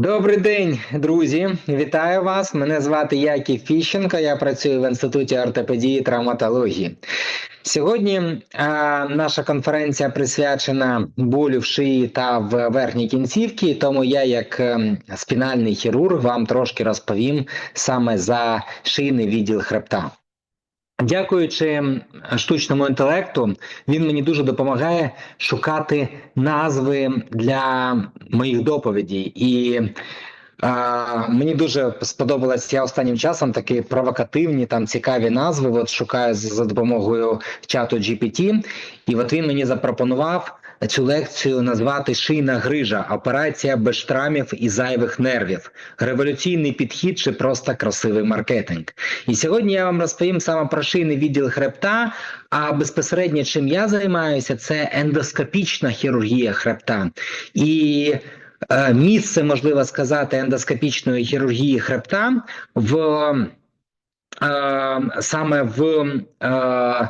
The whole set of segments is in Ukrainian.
Добрий день, друзі. Вітаю вас. Мене звати Яків Фіщенко. Я працюю в інституті ортопедії і травматології. Сьогодні е, наша конференція присвячена болю в шиї та в верхній кінцівці. Тому я, як е, спінальний хірург, вам трошки розповім саме за шийний відділ хребта. Дякуючи штучному інтелекту, він мені дуже допомагає шукати назви для моїх доповідей. І а, мені дуже сподобалось я останнім часом такі провокативні, там цікаві назви. От шукаю за допомогою чату GPT, і от він мені запропонував цю лекцію назвати Шийна грижа, операція без штрамів і зайвих нервів, революційний підхід чи просто красивий маркетинг. І сьогодні я вам розповім саме про шийний відділ хребта. А безпосередньо чим я займаюся, це ендоскопічна хірургія хребта і. Е, місце можливо сказати ендоскопічної хірургії хребта в е, саме в е,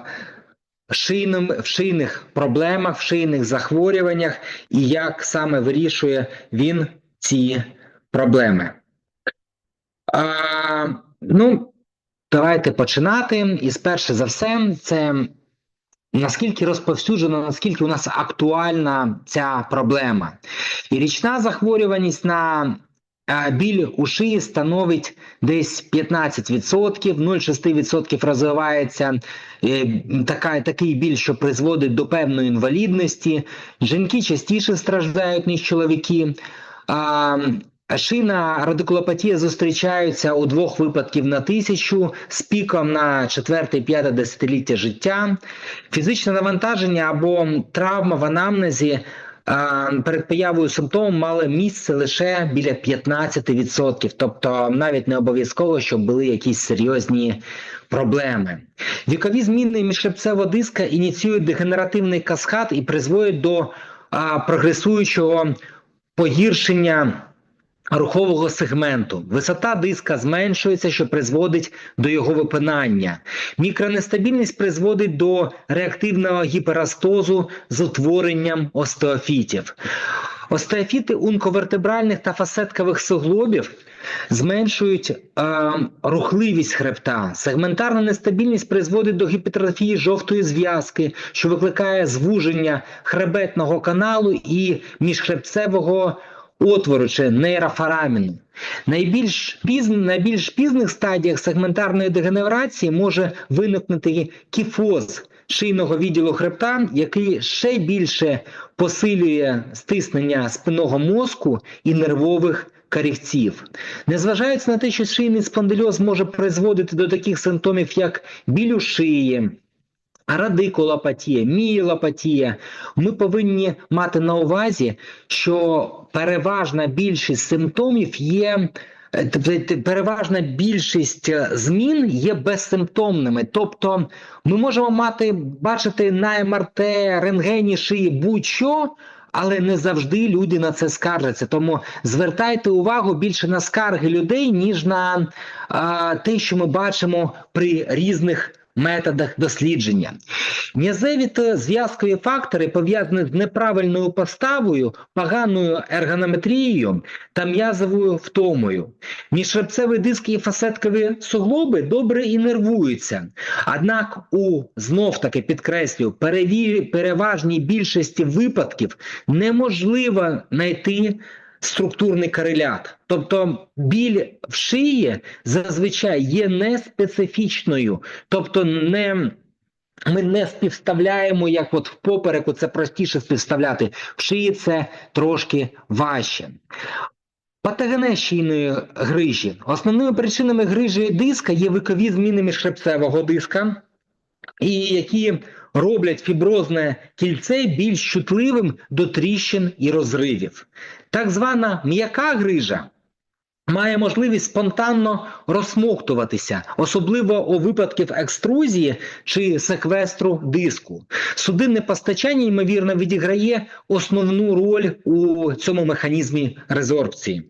шийним, в шийних проблемах, в шийних захворюваннях, і як саме вирішує він ці проблеми. А, Ну, давайте починати. І перше за все, це наскільки розповсюджена, наскільки у нас актуальна ця проблема. І річна захворюваність на біль у шиї становить десь 15%, 0,6% розвивається е, така, такий біль, що призводить до певної інвалідності. Жінки частіше страждають, ніж чоловіки. Шина радикулопатія зустрічаються у двох випадків на тисячу з піком на 4-5 десятиліття життя. Фізичне навантаження або травма в анамнезі перед появою симптомів мали місце лише біля 15%, тобто навіть не обов'язково, щоб були якісь серйозні проблеми. Вікові зміни міжхребцевого диска ініціюють дегенеративний каскад і призводять до прогресуючого погіршення. Рухового сегменту висота диска зменшується, що призводить до його випинання. Мікронестабільність призводить до реактивного гіперастозу з утворенням остеофітів. Остеофіти унковертебральних та фасеткових суглобів зменшують е, рухливість хребта. Сегментарна нестабільність призводить до гіпертрофії жовтої зв'язки, що викликає звуження хребетного каналу і міжхребцевого отвору чи нейрофараміну. Найбільш пізн, найбільш пізних стадіях сегментарної дегенерації може виникнути кіфоз шийного відділу хребта, який ще більше посилює стиснення спинного мозку і нервових корівців. Незважаючи на те, що шийний спондильоз може призводити до таких симптомів, як біль у шиї, радикулопатія, мієлопатія, ми повинні мати на увазі, що переважна більшість симптомів є. Е, переважна більшість е, змін є безсимптомними, тобто ми можемо мати бачити на МРТ, рентгені шиї будь-що, але не завжди люди на це скаржаться. Тому звертайте увагу більше на скарги людей, ніж на а, те, що ми бачимо при різних методах дослідження. М'язеві та зв'язкові фактори пов'язані з неправильною поставою, поганою ергонометрією та м'язовою втомою. Міжшребцеві диски і фасеткові суглоби добре інервуються. Однак у знов таки підкреслюю, переважній більшості випадків неможливо знайти структурний корелят. Тобто біль в шиї зазвичай є неспецифічною, тобто не ми не співставляємо, як от в попереку це простіше співставляти, в шиї це трошки важче. Патогенез шийної грижі. Основними причинами грижі диска є вікові зміни міжхребцевого диска, і які роблять фіброзне кільце більш чутливим до тріщин і розривів. Так звана м'яка грижа має можливість спонтанно розсмоктуватися, особливо у випадків екструзії чи секвестру диску. Судинне постачання, ймовірно, відіграє основну роль у цьому механізмі резорбції.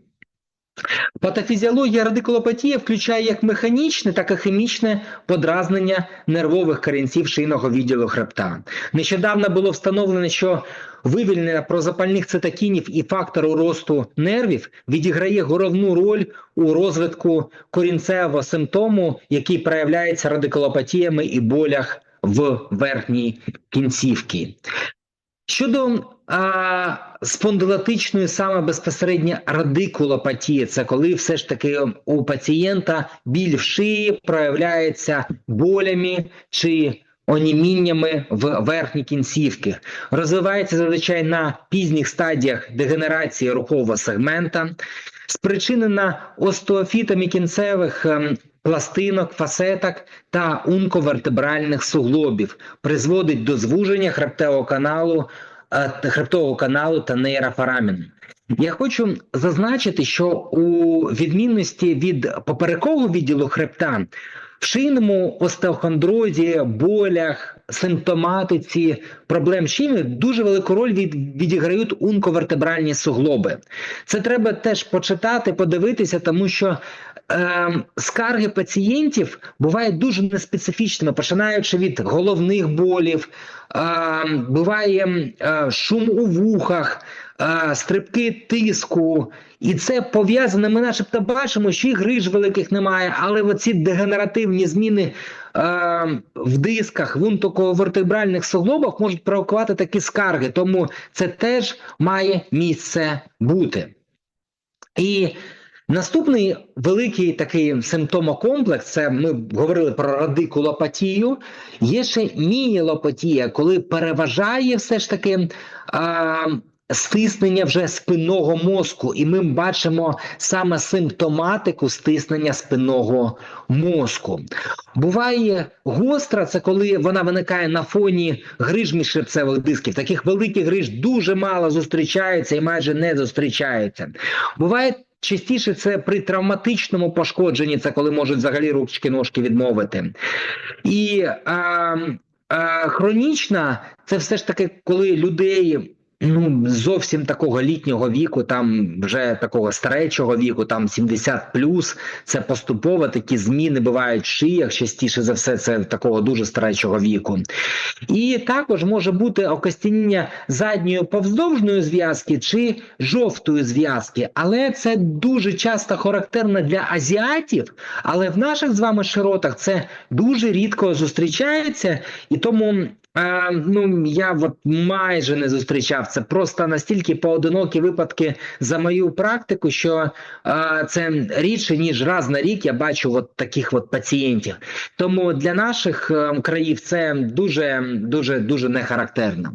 Патофізіологія радикулопатії включає як механічне, так і хімічне подразнення нервових корінців шийного відділу хребта. Нещодавно було встановлено, що вивільнення прозапальних цитокінів і фактору росту нервів відіграє головну роль у розвитку корінцевого симптому, який проявляється радикулопатіями і болях в верхній кінцівці. Щодо а, спондилатичної саме безпосередньо радикулопатії, це коли все ж таки у пацієнта біль в шиї проявляється болями чи оніміннями в верхній кінцівки. Розвивається зазвичай на пізніх стадіях дегенерації рухового сегмента, спричинена остеофітами кінцевих ем, пластинок, фасеток та унковертебральних суглобів, призводить до звуження хребтового каналу, е, хребтового каналу та нейрофораміну. Я хочу зазначити, що у відмінності від поперекового відділу хребта в шийному остеохондрозі, болях, симптоматиці проблем шиї дуже велику роль від, відіграють унковертебральні суглоби. Це треба теж почитати, подивитися, тому що е, скарги пацієнтів бувають дуже неспецифічними, починаючи від головних болів, е, буває е, шум у вухах, е, стрибки тиску. І це пов'язане. Ми, начебто, бачимо, що і гриж великих немає, але оці дегенеративні зміни в дисках, в унтоковертебральних суглобах можуть провокувати такі скарги. Тому це теж має місце бути. І наступний великий такий симптомокомплекс, це ми говорили про радикулопатію, є ще мінілопатія, коли переважає все ж таки. Е, стиснення вже спинного мозку, і ми бачимо саме симптоматику стиснення спинного мозку. Буває гостра, це коли вона виникає на фоні гриж міжшерцевих дисків. Таких великих гриж дуже мало зустрічається і майже не зустрічається. Буває. Частіше це при травматичному пошкодженні, це коли можуть взагалі ручки ножки відмовити. І а, а, хронічна це все ж таки, коли людей Ну, зовсім такого літнього віку, там вже такого старечого віку, там 70 плюс. Це поступово такі зміни бувають в шиях, частіше за все, це такого дуже старечого віку. І також може бути окостяніння задньої повздовжної зв'язки чи жовтої зв'язки, але це дуже часто характерно для азіатів. Але в наших з вами широтах це дуже рідко зустрічається, і тому Е, ну я от майже не зустрічав це. Просто настільки поодинокі випадки за мою практику, що е, це рідше ніж раз на рік я бачу от таких от пацієнтів. Тому для наших е, країв це дуже дуже дуже не характерно.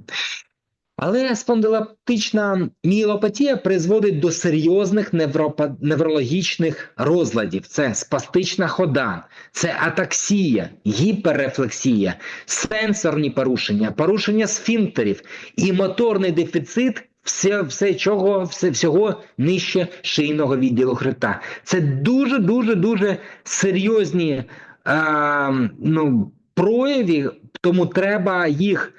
Але спондилоптична міелопатія призводить до серйозних неврологічних розладів: це спастична хода, це атаксія, гіперрефлексія, сенсорні порушення, порушення сфінктерів і моторний дефіцит. Все, все чого, все всього нижче шийного відділу хребта. Це дуже дуже дуже серйозні а, ну, прояви, тому треба їх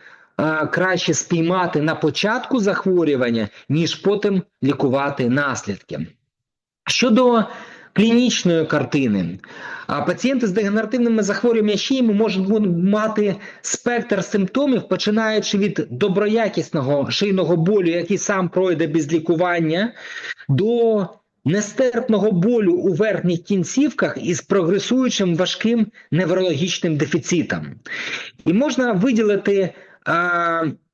краще спіймати на початку захворювання, ніж потім лікувати наслідки. Щодо клінічної картини, пацієнти з дегенеративними захворюваннями шиї можуть мати спектр симптомів, починаючи від доброякісного шийного болю, який сам пройде без лікування, до нестерпного болю у верхніх кінцівках із прогресуючим важким неврологічним дефіцитом. І можна виділити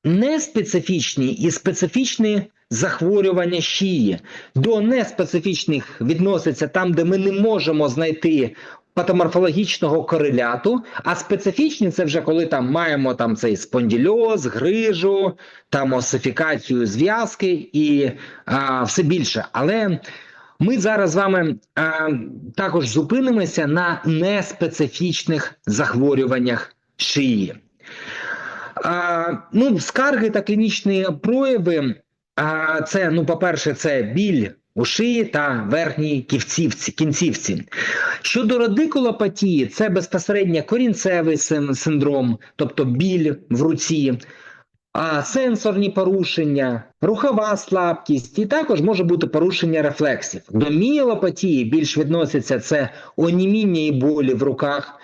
неспецифічні і специфічні захворювання шиї. До неспецифічних відноситься там, де ми не можемо знайти патоморфологічного кореляту, а специфічні це вже коли там маємо там цей спондільоз, грижу, там осифікацію зв'язки і а, все більше. Але ми зараз з вами а, також зупинимося на неспецифічних захворюваннях шиї. Ну, скарги та клінічні прояви. Це, ну, по-перше, це біль у шиї та верхній кінцівці. кінцівці. Щодо радикулопатії, це безпосередньо корінцевий синдром, тобто біль в руці. а, сенсорні порушення, рухова слабкість, і також може бути порушення рефлексів. До мієлопатії більш відносяться це оніміння і болі в руках.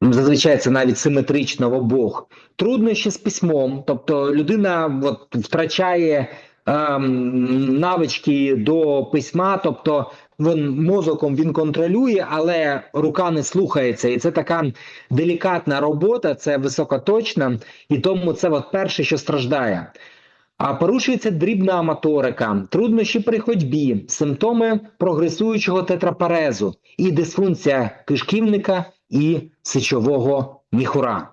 Зазвичай це навіть симетрично в обох. Труднощі з письмом, тобто людина от, втрачає ем, навички до письма, тобто він мозоком він контролює, але рука не слухається. І це така делікатна робота, це високоточна, і тому це от перше, що страждає. А порушується дрібна моторика, труднощі при ходьбі, симптоми прогресуючого тетрапарезу і дисфункція кишківника і сечового міхура.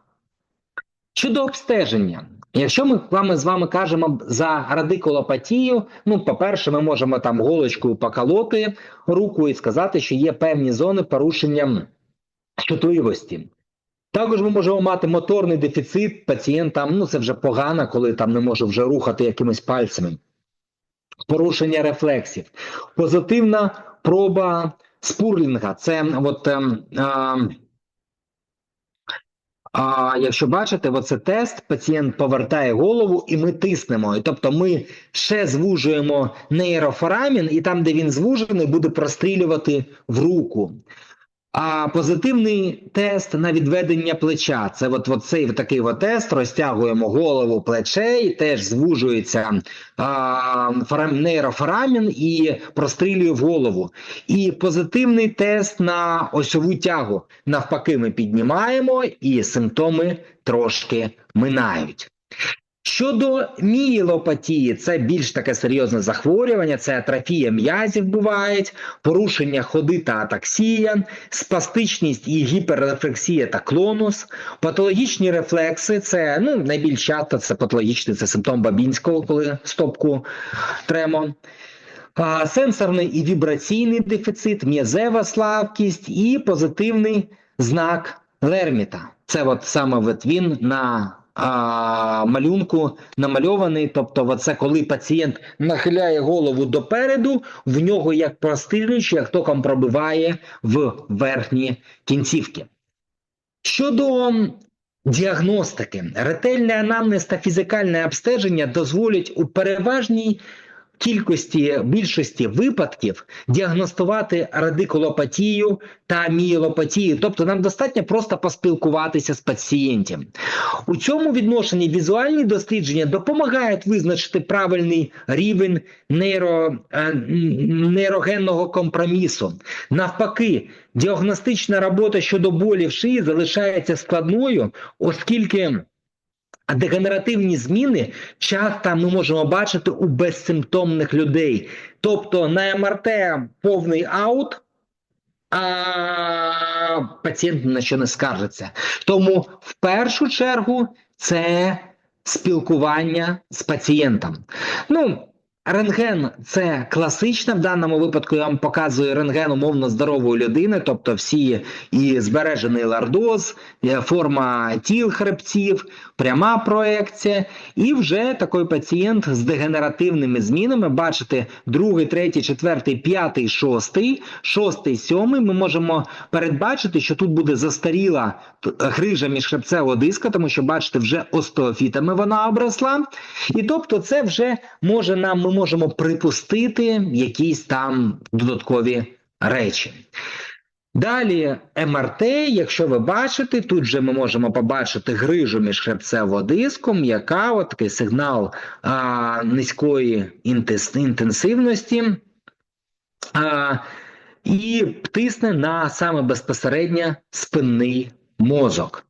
Щодо обстеження, якщо ми вами з вами кажемо за радикулопатію, ну, по-перше, ми можемо там голочкою поколоти руку і сказати, що є певні зони порушення чутливості. Також ми можемо мати моторний дефіцит пацієнтам, ну це вже погано, коли там не може вже рухати якимись пальцями. Порушення рефлексів. Позитивна проба спурлінга. Це от. ем, а, а якщо бачите, оце тест, пацієнт повертає голову, і ми тиснемо. Тобто ми ще звужуємо нейрофорамін, і там, де він звужений, буде прострілювати в руку. А позитивний тест на відведення плеча. Це от, от цей такий от тест. Розтягуємо голову плечей, теж звужується а, форам, нейрофорамін і прострілює в голову. І позитивний тест на осьову тягу. Навпаки, ми піднімаємо, і симптоми трошки минають. Щодо мієлопатії, це більш таке серйозне захворювання, це атрофія м'язів бувають, порушення ходи та атаксія, спастичність і гіперрефлексія та клонус, патологічні рефлекси, це ну, найбільш часто це патологічний це симптом Бабінського, коли стопку тремо. А, сенсорний і вібраційний дефіцит, м'язева слабкість і позитивний знак Лерміта. Це от саме от він на а, малюнку намальований. Тобто, це коли пацієнт нахиляє голову допереду, в нього як прострілюючи, як током пробиває в верхні кінцівки. Щодо діагностики, ретельне анамнез та фізикальне обстеження дозволять у переважній кількості більшості випадків діагностувати радикулопатію та мієлопатію. Тобто нам достатньо просто поспілкуватися з пацієнтом. У цьому відношенні візуальні дослідження допомагають визначити правильний рівень нейро, е, нейрогенного компромісу. Навпаки, діагностична робота щодо болі в шиї залишається складною, оскільки а дегенеративні зміни часто ми можемо бачити у безсимптомних людей. Тобто на МРТ повний аут, а пацієнт на що не скаржиться. Тому в першу чергу це спілкування з пацієнтом. Ну, Рентген це класична в даному випадку. Я вам показую рентген умовно здорової людини, тобто всі і збережений лордоз, форма тіл хребців, пряма проекція, і вже такий пацієнт з дегенеративними змінами. Бачите, другий, третій, четвертий, п'ятий, шостий, шостий, сьомий. Ми можемо передбачити, що тут буде застаріла грижа міжхребцевого диска, тому що бачите, вже остеофітами вона обросла. І тобто, це вже може нам можемо припустити якісь там додаткові речі. Далі МРТ, якщо ви бачите, тут же ми можемо побачити грижу між хребцевого диском, яка от такий сигнал а, низької інтенсивності а, і тисне на саме безпосередньо спинний мозок.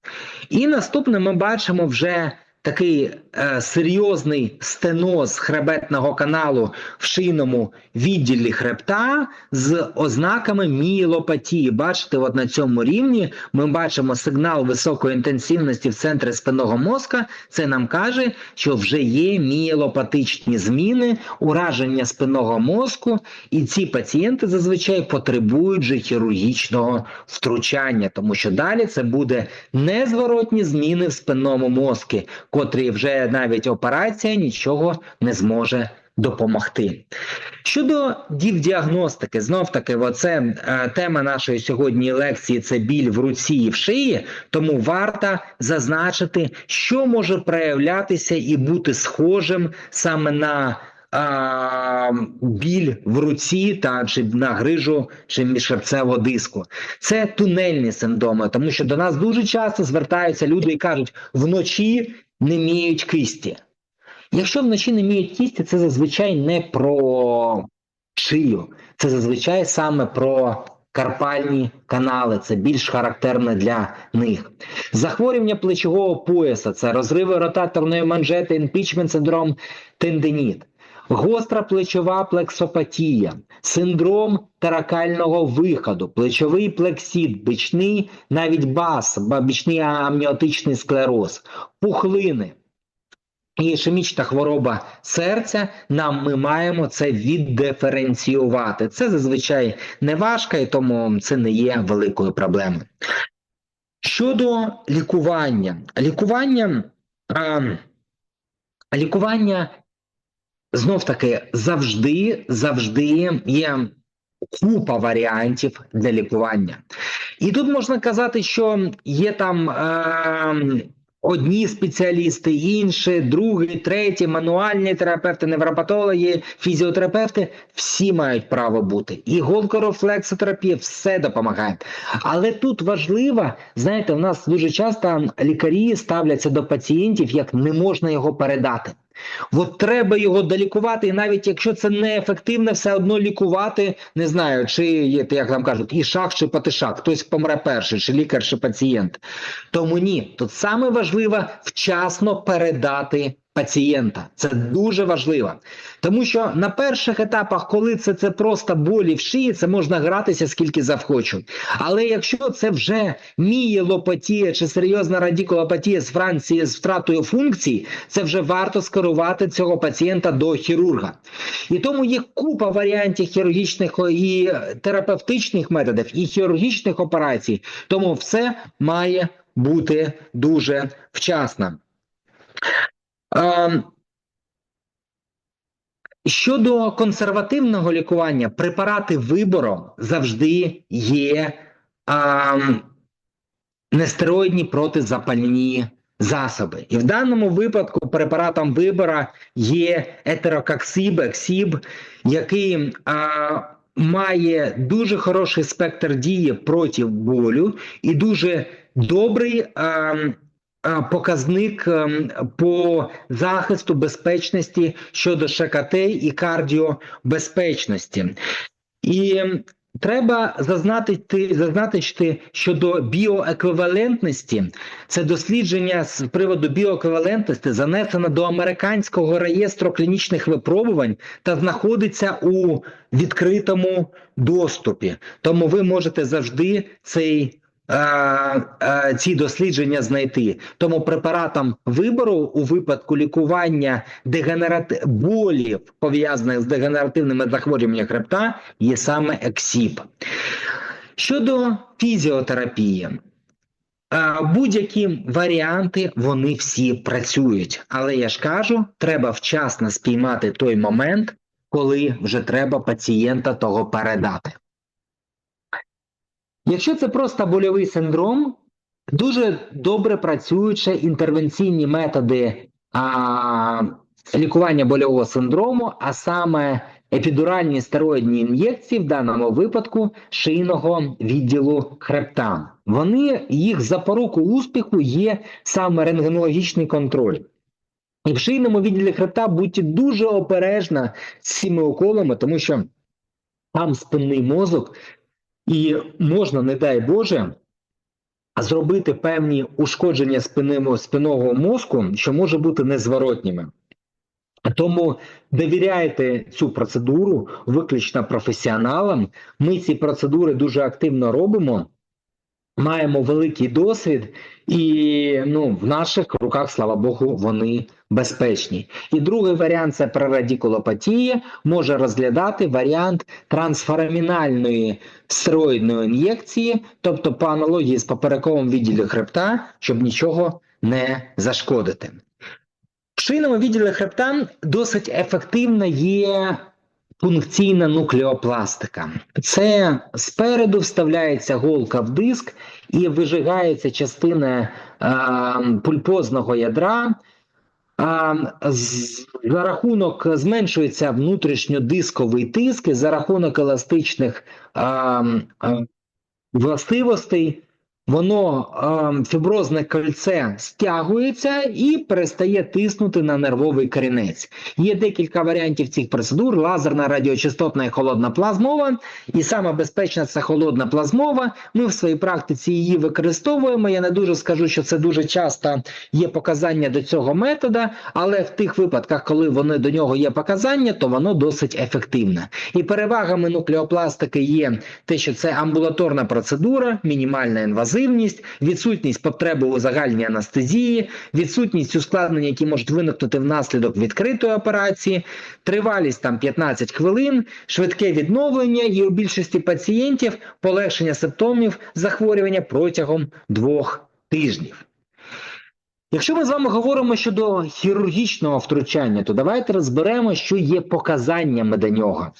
І наступне ми бачимо вже такий е, серйозний стеноз хребетного каналу в шийному відділі хребта з ознаками мієлопатії. Бачите, от на цьому рівні ми бачимо сигнал високої інтенсивності в центрі спинного мозка. Це нам каже, що вже є мієлопатичні зміни, ураження спинного мозку, і ці пацієнти зазвичай потребують же хірургічного втручання, тому що далі це буде незворотні зміни в спинному мозку котрі вже навіть операція нічого не зможе допомогти. Щодо діагностики, знов таки, оце е, тема нашої сьогодні лекції це біль в руці і в шиї, тому варто зазначити, що може проявлятися і бути схожим саме на а, біль в руці та чи на грижу чи міжхребцевого диску. Це тунельні синдроми, тому що до нас дуже часто звертаються люди і кажуть, вночі не міють кисті. Якщо вночі не міють кісті, це зазвичай не про шию, це зазвичай саме про карпальні канали, це більш характерне для них. Захворювання плечового пояса, це розриви ротаторної манжети, імпічмент синдром, тендиніт. Гостра плечова плексопатія, синдром таракального виходу, плечовий плексіт, бичний, навіть бас, бічний амніотичний склероз, пухлини. І ішемічна хвороба серця, нам ми маємо це віддиференціювати. Це зазвичай не важко, і тому це не є великою проблемою. Щодо лікування, лікування, лікування знов таки завжди, завжди є купа варіантів для лікування. І тут можна казати, що є там. А, Одні спеціалісти, інші, другі, треті, мануальні терапевти, невропатологи, фізіотерапевти всі мають право бути. І голкорофлексотерапія все допомагає. Але тут важливо, знаєте, у нас дуже часто лікарі ставляться до пацієнтів, як не можна його передати. От треба його долікувати, і навіть якщо це неефективне, все одно лікувати, не знаю, чи є, як там кажуть, і шах, чи патишак, хтось помре перший, чи лікар, чи пацієнт. Тому ні, тут саме важливо вчасно передати пацієнта. Це дуже важливо. Тому що на перших етапах, коли це це просто болі в шиї, це можна гратися скільки завхочу. Але якщо це вже мієлопатія чи серйозна радікулопатія з Франції з втратою функцій, це вже варто скерувати цього пацієнта до хірурга. І тому є купа варіантів хірургічних і терапевтичних методів, і хірургічних операцій. Тому все має бути дуже вчасно. Ем, щодо консервативного лікування, препарати вибору завжди є а, ем, нестероїдні протизапальні засоби. І в даному випадку препаратом вибора є етерококсиб, ексіб, який а, має дуже хороший спектр дії проти болю і дуже добрий. А, ем, показник ем, по захисту безпечності щодо ШКТ і кардіобезпечності. І Треба зазначити, зазначити щодо біоеквівалентності. Це дослідження з приводу біоеквівалентності занесено до американського реєстру клінічних випробувань та знаходиться у відкритому доступі. Тому ви можете завжди цей ці дослідження знайти. Тому препаратом вибору у випадку лікування дегенерати... болів, пов'язаних з дегенеративними захворюваннями хребта, є саме ексіп. Щодо фізіотерапії, будь-які варіанти вони всі працюють. Але я ж кажу, треба вчасно спіймати той момент, коли вже треба пацієнта того передати. Якщо це просто больовий синдром, дуже добре працюють інтервенційні методи а, лікування больового синдрому, а саме епідуральні стероїдні ін'єкції, в даному випадку шийного відділу хребта. Вони їх запоруку успіху є саме рентгенологічний контроль. І в шийному відділі хребта будьте дуже обережна з цими уколами, тому що там спинний мозок і можна, не дай Боже, зробити певні ушкодження спинного, мозку, що може бути незворотніми. Тому довіряйте цю процедуру виключно професіоналам. Ми ці процедури дуже активно робимо маємо великий досвід, і ну, в наших руках, слава Богу, вони безпечні. І другий варіант це прерадікулопатія, може розглядати варіант трансфорамінальної стероїдної ін'єкції, тобто по аналогії з поперековим відділі хребта, щоб нічого не зашкодити. В шийному відділі хребта досить ефективно є пункційна нуклеопластика. Це спереду вставляється голка в диск і вижигається частина е, пульпозного ядра. За рахунок зменшується внутрішньодисковий тиск за рахунок еластичних властивостей, воно а, фіброзне кольце стягується і перестає тиснути на нервовий корінець. Є декілька варіантів цих процедур: лазерна, радіочастотна і холодна плазмова. І саме безпечна це холодна плазмова. Ми в своїй практиці її використовуємо. Я не дуже скажу, що це дуже часто є показання до цього метода, але в тих випадках, коли вони до нього є показання, то воно досить ефективне. І перевагами нуклеопластики є те, що це амбулаторна процедура, мінімальна інвазивність, відсутність потреби у загальній анестезії, відсутність ускладнень, які можуть виникнути внаслідок відкритої операції, тривалість там 15 хвилин, швидке відновлення і у більшості пацієнтів полегшення симптомів захворювання протягом двох тижнів. Якщо ми з вами говоримо щодо хірургічного втручання, то давайте розберемо, що є показаннями до нього.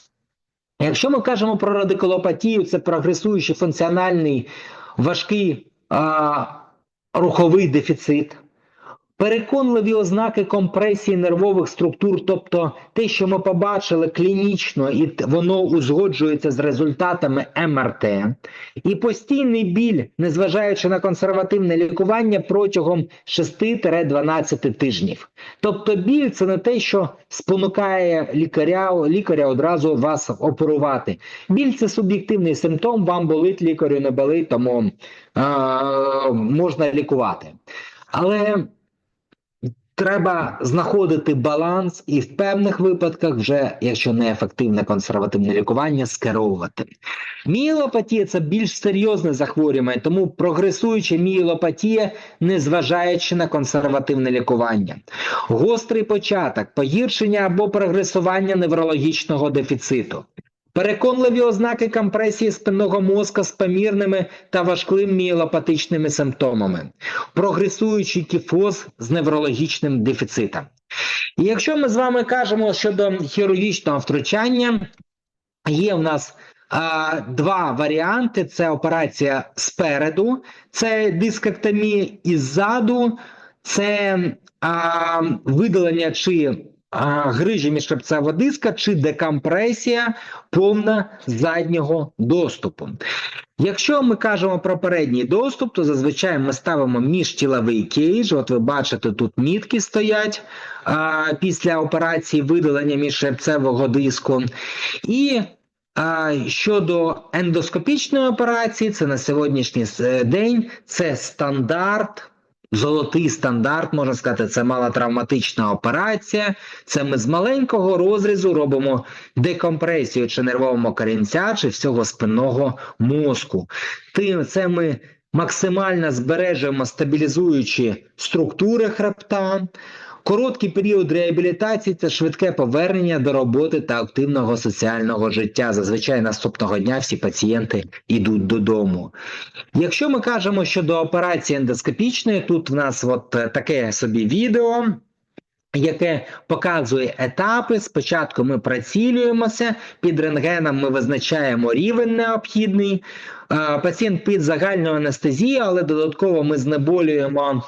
Якщо ми кажемо про радикулопатію, це прогресуючий функціональний важкий а, руховий дефіцит, переконливі ознаки компресії нервових структур, тобто те, що ми побачили клінічно, і воно узгоджується з результатами МРТ, і постійний біль, незважаючи на консервативне лікування протягом 6-12 тижнів. Тобто біль це не те, що спонукає лікаря, лікаря одразу вас оперувати. Біль це суб'єктивний симптом, вам болить лікарю, не болить, тому е, можна лікувати. Але треба знаходити баланс і в певних випадках, вже якщо не ефективне консервативне лікування, скеровувати. Мієлопатія це більш серйозне захворювання, тому прогресуюча мієлопатія, незважаючи на консервативне лікування. Гострий початок, погіршення або прогресування неврологічного дефіциту. Переконливі ознаки компресії спинного мозка з помірними та важким мієлопатичними симптомами, прогресуючий кіфоз з неврологічним дефіцитом. І якщо ми з вами кажемо щодо хірургічного втручання, є в нас а, два варіанти: це операція спереду, це дискектомія і ззаду, це а, видалення чи грижі міжхребцевого диска, чи декомпресія повна заднього доступу. Якщо ми кажемо про передній доступ, то зазвичай ми ставимо міжтіловий кейдж. От ви бачите, тут мітки стоять а, після операції видалення міжшерцевого диску. І а, щодо ендоскопічної операції, це на сьогоднішній е, день це стандарт. Золотий стандарт, можна сказати, це малотравматична операція. Це ми з маленького розрізу робимо декомпресію чи нервового корінця, чи всього спинного мозку. Тим це ми максимально збережемо стабілізуючі структури хребта. Короткий період реабілітації це швидке повернення до роботи та активного соціального життя. Зазвичай наступного дня всі пацієнти йдуть додому. Якщо ми кажемо щодо операції ендоскопічної, тут в нас от е, таке собі відео. Яке показує етапи. Спочатку ми прицілюємося, під рентгеном ми визначаємо рівень необхідний. Пацієнт під загальною анестезією, але додатково ми знеболюємо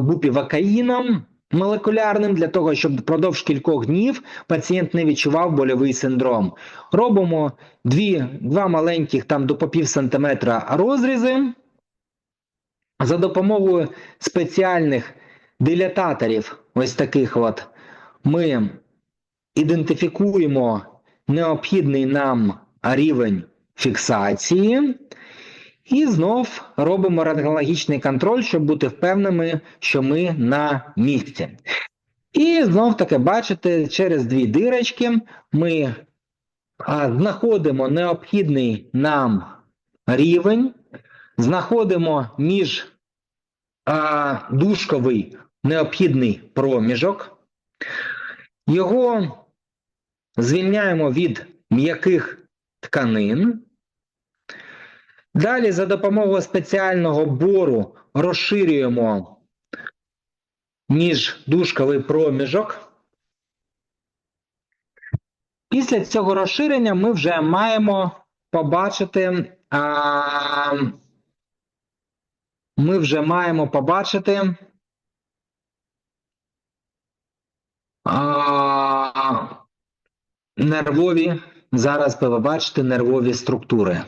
бупівакаїном молекулярним для того, щоб впродовж кількох днів пацієнт не відчував больовий синдром. Робимо дві, два маленьких там до по пів сантиметра розрізи за допомогою спеціальних дилататорів, ось таких от, ми ідентифікуємо необхідний нам рівень фіксації. І знов робимо рентгенологічний контроль, щоб бути впевненими, що ми на місці. І знов таки, бачите, через дві дирочки ми знаходимо необхідний нам рівень, знаходимо між а, дужковий необхідний проміжок, його звільняємо від м'яких тканин. Далі за допомогою спеціального бору розширюємо міждужковий проміжок. Після цього розширення ми вже маємо побачити. А, ми вже маємо побачити. А, нервові. Зараз ви побачите нервові структури.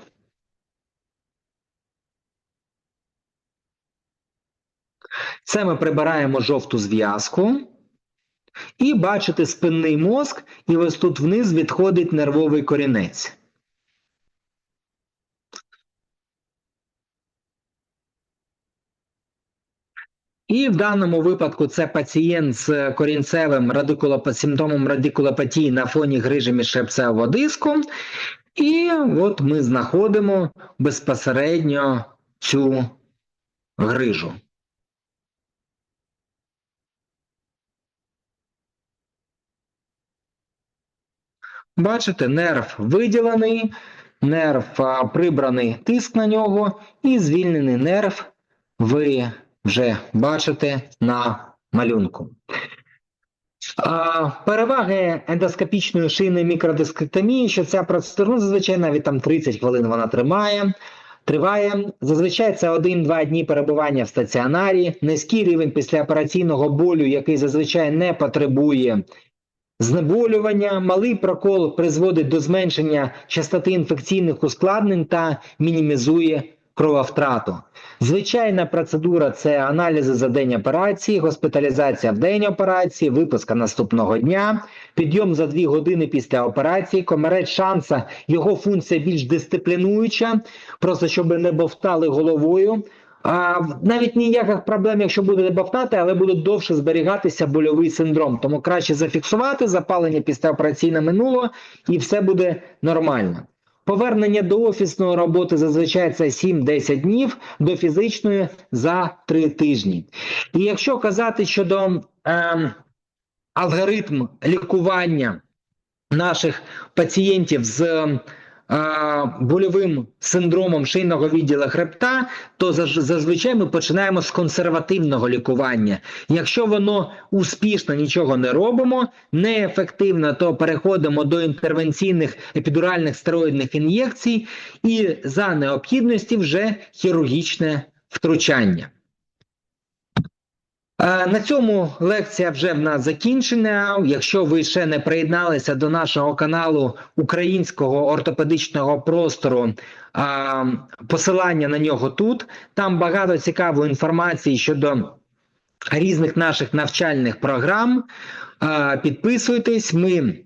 Це ми прибираємо жовту зв'язку. І бачите спинний мозк, і ось тут вниз відходить нервовий корінець. І в даному випадку це пацієнт з корінцевим симптомом радикулопатії на фоні грижі міжшерпцевого диску. І от ми знаходимо безпосередньо цю грижу. Бачите, нерв виділений, нерв прибраний тиск на нього, і звільнений нерв ви вже бачите на малюнку. Переваги ендоскопічної шийної мікродискектомії, що ця процедура ну, зазвичай навіть там 30 хвилин вона тримає. Триває зазвичай це 1-2 дні перебування в стаціонарі, низький рівень післяопераційного болю, який зазвичай не потребує Знеболювання, малий прокол призводить до зменшення частоти інфекційних ускладнень та мінімізує крововтрату. Звичайна процедура це аналізи за день операції, госпіталізація в день операції, випуска наступного дня, підйом за 2 години після операції, комерець шанса, його функція більш дисциплінуюча, просто щоб не бовтали головою. А, навіть ніяких проблем, якщо будете бавтати, але буде довше зберігатися больовий синдром. Тому краще зафіксувати запалення післяопераційне минуло і все буде нормально. Повернення до офісної роботи зазвичай це 7-10 днів, до фізичної за 3 тижні. І якщо казати щодо е, алгоритм лікування наших пацієнтів з больовим синдромом шийного відділу хребта, то зазвичай ми починаємо з консервативного лікування. Якщо воно успішно нічого не робимо, неефективно, то переходимо до інтервенційних епідуральних стероїдних ін'єкцій і за необхідності вже хірургічне втручання. Е, на цьому лекція вже в нас закінчена. Якщо ви ще не приєдналися до нашого каналу українського ортопедичного простору, посилання на нього тут. Там багато цікавої інформації щодо різних наших навчальних програм. Підписуйтесь, ми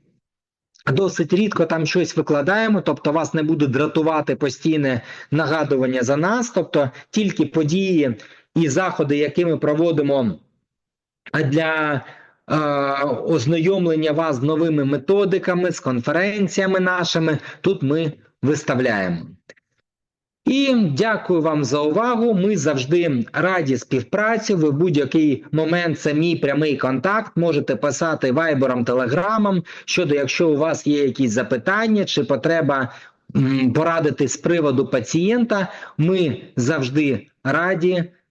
досить рідко там щось викладаємо, тобто вас не буде дратувати постійне нагадування за нас, тобто тільки події і заходи, які ми проводимо для е, ознайомлення вас з новими методиками, з конференціями нашими, тут ми виставляємо. І дякую вам за увагу. Ми завжди раді співпраці. Ви в будь-який момент це мій прямий контакт. Можете писати вайбером, телеграмом щодо, якщо у вас є якісь запитання чи потреба порадити з приводу пацієнта. Ми завжди раді